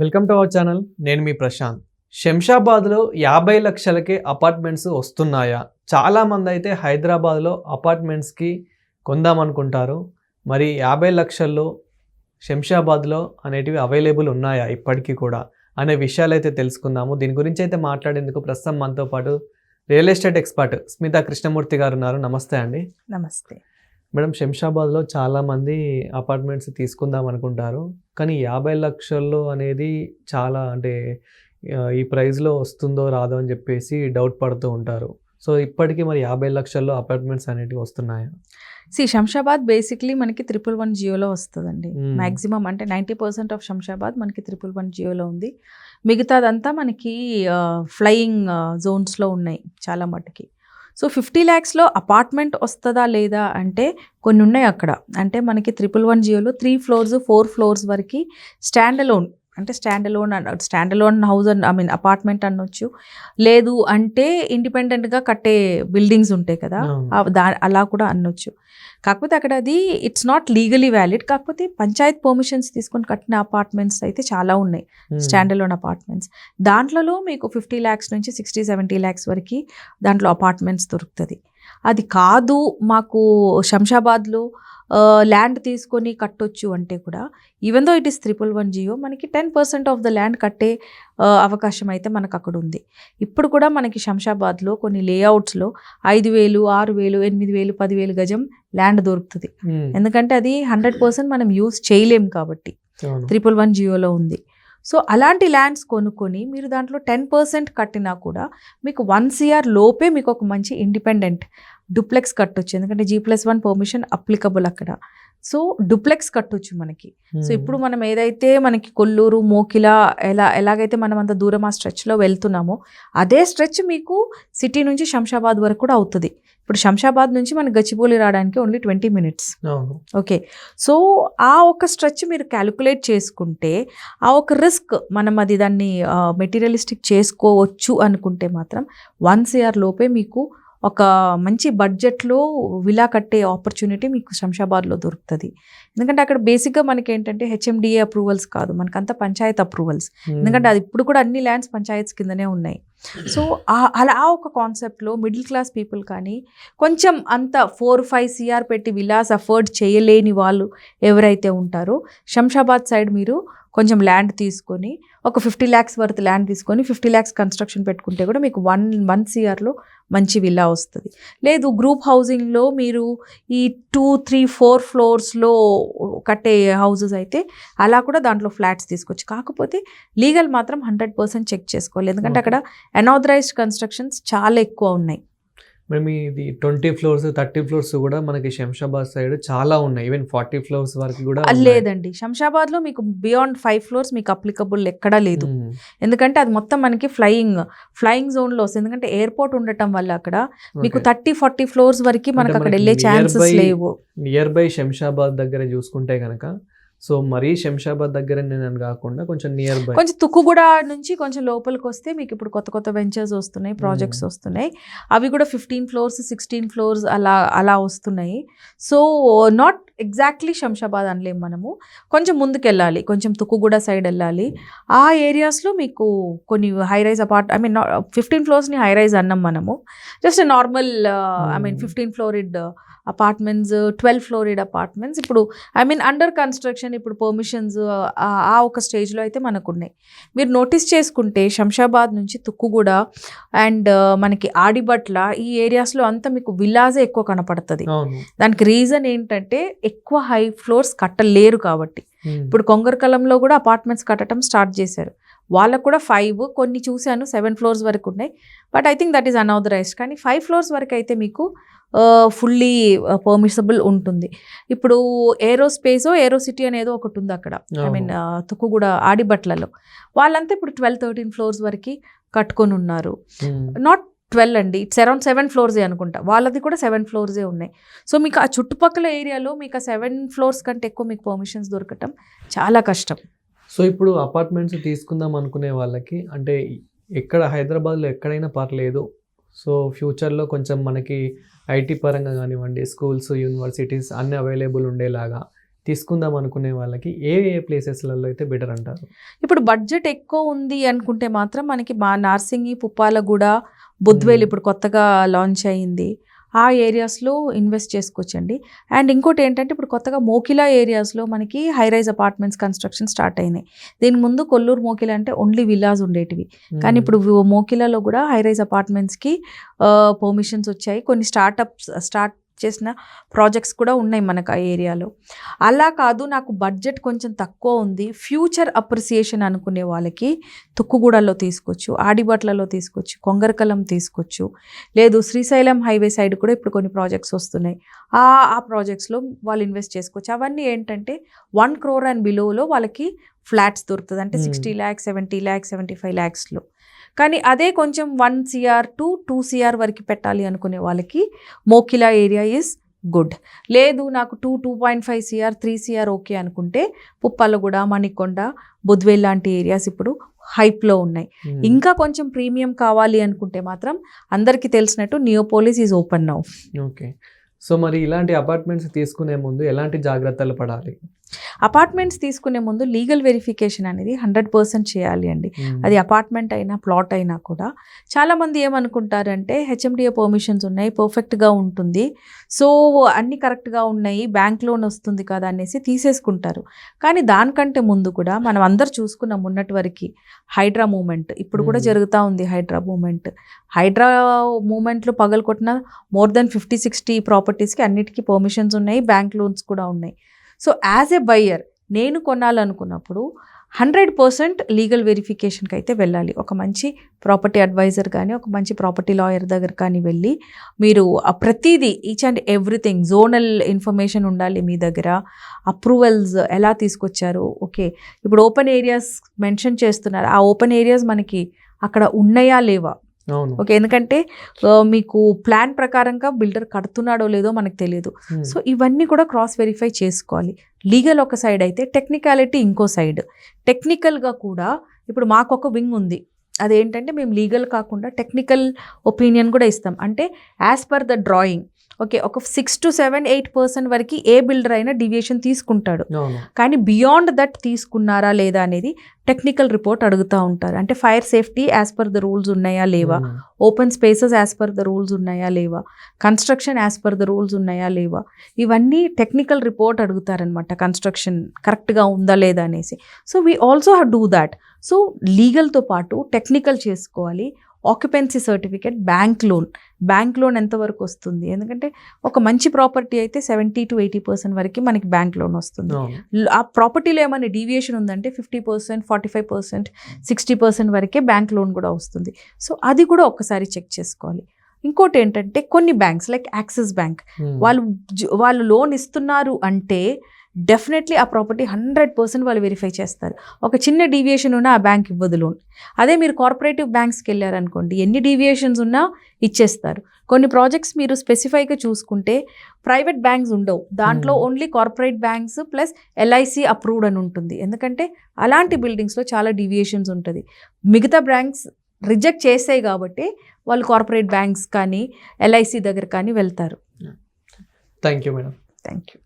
Welcome to our channel నేను మీ ప్రశాంత్. శంషాబాద్లో యాభై లక్షలకే apartments వస్తున్నాయా? చాలామంది అయితే హైదరాబాద్లో అపార్ట్మెంట్స్కి కొందామనుకుంటారు. మరి యాభై లక్షల్లో శంషాబాద్లో అనేటివి అవైలబుల్ ఉన్నాయా ఇప్పటికీ కూడా? అనే విషయాలు అయితే తెలుసుకుందాము. దీని గురించి అయితే మాట్లాడేందుకు ప్రస్తుతం మనతో పాటు real estate expert Smitha Krishnamurthy garu ఉన్నారు. నమస్తే అండి. నమస్తే. మేడం శంషాబాద్లో చాలామంది అపార్ట్మెంట్స్ తీసుకుందాం అనుకుంటారు. కానీ యాభై లక్షల్లో అనేది చాలా అంటే ఈ ప్రైస్లో వస్తుందో రాదో అని చెప్పేసి డౌట్ పడుతూ ఉంటారు. సో ఇప్పటికీ మరి యాభై లక్షల్లో అపార్ట్మెంట్స్ అనేటివి వస్తున్నాయా? సి శంషాబాద్ బేసిక్లీ మనకి త్రిపుల్ వన్ జియోలో వస్తుందండి. మాక్సిమం అంటే నైంటీ పర్సెంట్ ఆఫ్ శంషాబాద్ మనకి త్రిపుల్ వన్ జియోలో ఉంది. మిగతాదంతా మనకి ఫ్లయింగ్ జోన్స్లో ఉన్నాయి చాలా మటుకి. సో ఫిఫ్టీ ల్యాక్స్లో అపార్ట్మెంట్ వస్తుందా లేదా అంటే కొన్ని ఉన్నాయి అక్కడ. అంటే మనకి త్రిపుల్ వన్ జియోలో త్రీ ఫ్లోర్స్ ఫోర్ ఫ్లోర్స్ వరకు స్టాండ్ అలోన్ అంటే stand alone stand alone house an I mean apartment అనొచ్చు. లేదు అంటే ఇండిపెండెంట్గా కట్టే బిల్డింగ్స్ ఉంటాయి కదా దా అలా కూడా అనొచ్చు. కాకపోతే అక్కడ అది ఇట్స్ నాట్ లీగలీ వ్యాలిడ్ కాకపోతే పంచాయత్ పర్మిషన్స్ తీసుకొని కట్టిన అపార్ట్మెంట్స్ అయితే చాలా ఉన్నాయి. స్టాండ్ అలోన్ అపార్ట్మెంట్స్ దాంట్లలో మీకు ఫిఫ్టీ ల్యాక్స్ నుంచి సిక్స్టీ సెవెంటీ ల్యాక్స్ వరకు దాంట్లో అపార్ట్మెంట్స్ దొరుకుతుంది. అది కాదు మాకు శంషాబాద్లో ల్యాండ్ తీసుకొని కట్టొచ్చు అంటే కూడా even though it is triple one GO మనకి ten percent of the land కట్టే అవకాశం అయితే మనకు అక్కడ ఉంది ఇప్పుడు కూడా మనకి శంషాబాద్లో కొన్ని లేఅవుట్స్లో ఐదు వేలు ఆరు వేలు ఎనిమిది వేలు పదివేలు గజం ల్యాండ్ దొరుకుతుంది Hmm. ఎందుకంటే అది హండ్రెడ్ పర్సెంట్ మనం యూస్ చేయలేం కాబట్టి. త్రిపుల్ వన్ జియోలో ఉంది సో అలాంటి ల్యాండ్స్ కొనుక్కొని మీరు దాంట్లో టెన్ పర్సెంట్ కట్టినా కూడా మీకు వన్ సిఆర్ లోపే మీకు ఒక మంచి ఇండిపెండెంట్ డూప్లెక్స్ కట్టొచ్చు. ఎందుకంటే G plus one permission applicable అక్కడ. సో డూప్లెక్స్ కట్టొచ్చు మనకి. So Hmm. ఇప్పుడు మనం ఏదైతే మనకి కొల్లూరు మోకిలా ఎలా ఎలాగైతే మనం అంత దూరం ఆ స్ట్రెచ్లో వెళ్తున్నామో అదే స్ట్రెచ్ మీకు సిటీ నుంచి శంషాబాద్ వరకు కూడా అవుతుంది. ఇప్పుడు శంషాబాద్ నుంచి మనకి గచ్చిబౌలి రావడానికి only twenty minutes. Okay. So ఆ ఒక స్ట్రెచ్ మీరు క్యాలిక్యులేట్ చేసుకుంటే ఆ ఒక రిస్క్ మనం అది దాన్ని మెటీరియలిస్టిక్ చేసుకోవచ్చు అనుకుంటే మాత్రం వన్ సిఆర్ లోపే మీకు ఒక మంచి బడ్జెట్లో విలా కట్టే ఆపర్చునిటీ మీకు శంషాబాద్లో దొరుకుతుంది. ఎందుకంటే అక్కడ బేసిక్గా మనకి ఏంటంటే హెచ్ఎండిఏ అప్రూవల్స్ కాదు మనకంతా పంచాయత్ అప్రూవల్స్. ఎందుకంటే అది ఇప్పుడు కూడా అన్ని ల్యాండ్స్ పంచాయత్స్ కిందనే ఉన్నాయి. సో అలా ఆ ఒక కాన్సెప్ట్లో మిడిల్ క్లాస్ పీపుల్ కానీ కొంచెం అంత ఫోర్ ఫైవ్ సిఆర్ పెట్టి విలాస్ అఫోర్డ్ చేయలేని వాళ్ళు ఎవరైతే ఉంటారో శంషాబాద్ సైడ్ మీరు కొంచెం ల్యాండ్ తీసుకొని ఒక ఫిఫ్టీ ల్యాక్స్ వర్త్ ల్యాండ్ తీసుకొని ఫిఫ్టీ ల్యాక్స్ కన్స్ట్రక్షన్ పెట్టుకుంటే కూడా మీకు వన్ వన్ సిఆర్లో మంచి విల్లా వస్తుంది. లేదు గ్రూప్ హౌసింగ్లో మీరు ఈ టూ త్రీ ఫోర్ ఫ్లోర్స్లో కట్టే హౌసెస్ అయితే అలా కూడా దాంట్లో ఫ్లాట్స్ తీసుకోవచ్చు. కాకపోతే లీగల్ మాత్రం హండ్రెడ్ పర్సెంట్ చెక్ చేసుకోవాలి. ఎందుకంటే. అక్కడ అనాథరైజ్డ్ కన్స్ట్రక్షన్స్ చాలా ఎక్కువ ఉన్నాయి. మేము ఇది ట్వంటీ ఫ్లోర్స్ థర్టీ ఫ్లోర్స్ కూడా మనకి శంషాబాద్ సైడ్ చాలా ఉన్నాయి ఈవెన్ ఫార్టీ ఫ్లోర్స్ వరకు కూడా. లేదండి శంషాబాద్లో మీకు బియాండ్ ఫైవ్ ఫ్లోర్స్ మీకు అప్లికబుల్ ఎక్కడా లేదు Hmm. ఎందుకంటే అది మొత్తం మనకి ఫ్లయింగ్ ఫ్లయింగ్ జోన్లో వస్తుంది ఎందుకంటే ఎయిర్పోర్ట్ ఉండటం వల్ల అక్కడ మీకు. థర్టీ ఫార్టీ ఫ్లోర్స్ వరకు మనకు అక్కడ వెళ్ళే ఛాన్సెస్ లేవు నియర్ బై శంషాబాద్ దగ్గర చూసుకుంటే కనుక సో మరీ శంషాబాద్ దగ్గర నేను కాకుండా కొంచెం నియర్ బై కొంచెం తుక్కుగూడ నుంచి కొంచెం లోపలికి వస్తే మీకు ఇప్పుడు కొత్త కొత్త వెంచర్స్ వస్తున్నాయి ప్రాజెక్ట్స్ వస్తున్నాయి. అవి కూడా ఫిఫ్టీన్ ఫ్లోర్స్ సిక్స్టీన్ ఫ్లోర్స్ అలా అలా వస్తున్నాయి. సో నాట్ ఎగ్జాక్ట్లీ శంషాబాద్ అనలేం మనము. కొంచెం ముందుకు వెళ్ళాలి కొంచెం తుక్కుగూడ సైడ్ వెళ్ళాలి. ఆ ఏరియాస్లో మీకు కొన్ని high rise apart I mean fifteen ఫ్లోర్స్ని high rise అన్నాం మనము. Just normal I mean Hmm. Fifteen floored apartments twelve floored apartments ఇప్పుడు ఐ మీన్ అండర్ కన్స్ట్రక్షన్ ఇప్పుడు పర్మిషన్స్ ఆ ఒక స్టేజ్లో అయితే మనకు ఉన్నాయి మీరు నోటీస్ చేసుకుంటే శంషాబాద్ నుంచి తుక్కుగూడ అండ్ మనకి ఆడిబట్ల ఈ ఏరియాస్లో అంతా మీకు విల్లాజే ఎక్కువ కనపడుతుంది. దానికి రీజన్ ఏంటంటే ఎక్కువ హై ఫ్లోర్స్ కట్టలేరు కాబట్టి. ఇప్పుడు కొంగరకలంలో కూడా అపార్ట్మెంట్స్ కట్టడం స్టార్ట్ చేశారు. వాళ్ళకు కూడా ఫైవ్ కొన్ని చూశాను సెవెన్ ఫ్లోర్స్ వరకు ఉన్నాయి. But I think that is unauthorized కానీ ఫైవ్ ఫ్లోర్స్ వరకు అయితే మీకు ఫుల్లీ పర్మిసబుల్ ఉంటుంది. ఇప్పుడు ఏరోస్పేస్ ఏరో సిటీ అనేది ఒకటి ఉంది అక్కడ. ఐ. మీన్ తుక్కుగూడ ఆడిబట్లలో. వాళ్ళంతా ఇప్పుడు ట్వెల్వ్ థర్టీన్ ఫ్లోర్స్ వరకు కట్టుకొని ఉన్నారు. నాట్ ట్వెల్వ్ అండి. ఇట్స్ అరౌండ్ సెవెన్ ఫ్లోర్సే అనుకుంటా. వాళ్ళది కూడా సెవెన్ ఫ్లోర్సే ఉన్నాయి. సో మీకు ఆ చుట్టుపక్కల ఏరియాలో మీకు ఆ సెవెన్ ఫ్లోర్స్ కంటే ఎక్కువ మీకు పర్మిషన్స్ దొరకటం చాలా కష్టం. సో ఇప్పుడు అపార్ట్మెంట్స్ తీసుకుందాం అనుకునే వాళ్ళకి అంటే ఎక్కడ హైదరాబాద్లో ఎక్కడైనా పర్లేదు. సో ఫ్యూచర్లో కొంచెం మనకి ఐటీ పరంగా కానివ్వండి స్కూల్స్ యూనివర్సిటీస్ అన్ని అవైలబుల్ ఉండేలాగా తీసుకుందాం అనుకునే వాళ్ళకి ఏ ఏ ప్లేసెస్లలో అయితే బెటర్ అంటారు? ఇప్పుడు బడ్జెట్ ఎక్కువ ఉంది అనుకుంటే మాత్రం మనకి మా నార్సింగి పుప్పాలగూడ బుద్వేల్. ఇప్పుడు కొత్తగా లాంచ్ అయ్యింది ఆ ఏరియాస్లో ఇన్వెస్ట్ చేసుకోవచ్చండి. అండ్ ఇంకోటి ఏంటంటే ఇప్పుడు కొత్తగా మోకిలా ఏరియాస్లో మనకి high rise apartments construction start అయినాయి. దీని ముందు కొల్లూరు మోకిలా అంటే ఓన్లీ విల్లాస్ ఉండేటివి. కానీ ఇప్పుడు మోకిలాలో కూడా హై రైజ్ అపార్ట్మెంట్స్కి పర్మిషన్స్ వచ్చాయి. కొన్ని స్టార్టప్స్ స్టార్ట్ చేసిన ప్రాజెక్ట్స్ కూడా ఉన్నాయి మనకు ఆ ఏరియాలో. అలా కాదు నాకు బడ్జెట్ కొంచెం తక్కువ ఉంది. ఫ్యూచర్ అప్రిసియేషన్ అనుకునే వాళ్ళకి తుక్కుగూడలో తీసుకోవచ్చు ఆడిబట్లలో తీసుకోవచ్చు కొంగరకలం తీసుకోవచ్చు. లేదు శ్రీశైలం హైవే సైడ్ కూడా ఇప్పుడు కొన్ని ప్రాజెక్ట్స్ వస్తున్నాయి. ఆ ఆ ప్రాజెక్ట్స్లో వాళ్ళు ఇన్వెస్ట్ చేసుకోవచ్చు. అవన్నీ ఏంటంటే వన్ క్రోర్ అండ్ బిలోలో వాళ్ళకి ఫ్లాట్స్ దొరుకుతుంది. అంటే. Sixty lakhs seventy lakhs seventy five ల్యాక్స్లో. కానీ అదే కొంచెం one CR to two CR వరకు పెట్టాలి అనుకునే వాళ్ళకి మోకిలా ఏరియా ఈజ్ గుడ్ లేదు నాకు two two point five CR three CR okay అనుకుంటే పుప్పలగూడ మణికొండ బుద్వేల్ లాంటి ఏరియాస్ ఇప్పుడు హైప్లో ఉన్నాయి. Hmm. ఇంకా కొంచెం ప్రీమియం కావాలి అనుకుంటే మాత్రం అందరికీ తెలిసినట్టు Neopolis is open now okay so మరి ఇలాంటి అపార్ట్మెంట్స్ తీసుకునే ముందు ఎలాంటి జాగ్రత్తలు పడాలి? అపార్ట్మెంట్స్ తీసుకునే ముందు లీగల్ వెరిఫికేషన్ అనేది హండ్రెడ్ పర్సెంట్ చేయాలి అండి. అది అపార్ట్మెంట్ అయినా ప్లాట్ అయినా కూడా. చాలామంది ఏమనుకుంటారంటే హెచ్ఎండిఏ పర్మిషన్స్ ఉన్నాయి పర్ఫెక్ట్గా ఉంటుంది. సో అన్నీ కరెక్ట్గా ఉన్నాయి బ్యాంక్ లోన్ వస్తుంది కదా అనేసి తీసేసుకుంటారు. కానీ దానికంటే ముందు కూడా మనం అందరు చూసుకున్నాం ఉన్నటి వరకు హైడ్రా మూమెంట్ ఇప్పుడు కూడా. జరుగుతూ ఉంది హైడ్రా మూమెంట్. హైడ్రా మూమెంట్లో పగలకొట్టిన మోర్ దెన్ ఫిఫ్టీ సిక్స్టీ ప్రాపర్టీస్కి అన్నిటికీ పర్మిషన్స్ ఉన్నాయి బ్యాంక్ లోన్స్ కూడా ఉన్నాయి. సో యాజ్ ఎ బయ్యర్ నేను కొనాలనుకున్నప్పుడు హండ్రెడ్ పర్సెంట్ లీగల్ వెరిఫికేషన్కి అయితే వెళ్ళాలి. ఒక మంచి ప్రాపర్టీ అడ్వైజర్ కానీ ఒక మంచి ప్రాపర్టీ లాయర్ దగ్గర కానీ వెళ్ళి మీరు ఆ ప్రతిదీ each and everything zonal information ఉండాలి మీ దగ్గర అప్రూవల్స్ ఎలా తీసుకొచ్చారు ఓకే ఇప్పుడు ఓపెన్ ఏరియాస్ మెన్షన్ చేస్తున్నారు. ఆ ఓపెన్ ఏరియాస్ మనకి అక్కడ ఉన్నాయా లేవా? ఓకే ఎందుకంటే మీకు ప్లాన్ ప్రకారంగా బిల్డర్ కడుతున్నాడో లేదో మనకు తెలియదు. సో ఇవన్నీ కూడా క్రాస్ వెరిఫై చేసుకోవాలి. లీగల్ ఒక సైడ్ అయితే టెక్నికాలిటీ ఇంకో సైడ్. టెక్నికల్గా కూడా ఇప్పుడు మాకు ఒక వింగ్ ఉంది. అదేంటంటే మేము లీగల్ కాకుండా టెక్నికల్ ఒపీనియన్ కూడా ఇస్తాం. అంటే as per the drawing okay ఒక six to seven eight percent వరకు ఏ బిల్డర్ అయినా డివియేషన్ తీసుకుంటాడు. కానీ బియాండ్ దట్ తీసుకున్నారా లేదా అనేది టెక్నికల్ రిపోర్ట్ అడుగుతూ ఉంటారు. అంటే fire safety as per the rules ఉన్నాయా లేవా. Open spaces as per the rules ఉన్నాయా లేవా? Construction as per the rules ఉన్నాయా లేవా? ఇవన్నీ టెక్నికల్ రిపోర్ట్ అడుగుతారనమాట కన్స్ట్రక్షన్ కరెక్ట్గా ఉందా లేదా అనేసి. So we also do that so లీగల్తో పాటు టెక్నికల్ చేసుకోవాలి. Occupancy certificate bank loan bank loan ఎంతవరకు వస్తుంది? ఎందుకంటే ఒక మంచి ప్రాపర్టీ అయితే సెవెంటీ టు ఎయిటీ పర్సెంట్ వరకు మనకి బ్యాంక్ లోన్ వస్తుంది. ఆ ప్రాపర్టీలో ఏమైనా డీవియేషన్ ఉందంటే fifty percent forty five percent sixty percent వరకే బ్యాంక్ లోన్ కూడా వస్తుంది. సో అది కూడా ఒక్కసారి చెక్ చేసుకోవాలి. ఇంకోటి ఏంటంటే కొన్ని బ్యాంక్స్ లైక్ యాక్సిస్ బ్యాంక్. వాళ్ళు వాళ్ళు లోన్ ఇస్తున్నారు అంటే డెఫినెట్లీ ఆ ప్రాపర్టీ హండ్రెడ్ పర్సెంట్ వాళ్ళు వెరిఫై చేస్తారు. ఒక చిన్న డీవియేషన్ ఉన్నా ఆ బ్యాంక్ ఇవ్వదు లోన్ అదే మీరు కార్పొరేటివ్ బ్యాంక్స్కి వెళ్ళారనుకోండి ఎన్ని డీవియేషన్స్ ఉన్నా ఇచ్చేస్తారు. కొన్ని ప్రాజెక్ట్స్ మీరు స్పెసిఫైగా చూసుకుంటే ప్రైవేట్ బ్యాంక్స్ ఉండవు. దాంట్లో. Only corporate banks plus LIC approved అని ఉంటుంది. ఎందుకంటే అలాంటి బిల్డింగ్స్లో చాలా డీవియేషన్స్ ఉంటుంది. మిగతా బ్యాంక్స్ రిజెక్ట్ చేసాయి కాబట్టి వాళ్ళు కార్పొరేట్ బ్యాంక్స్ కానీ ఎల్ఐసి దగ్గర కానీ వెళ్తారు. Thank you madam thank you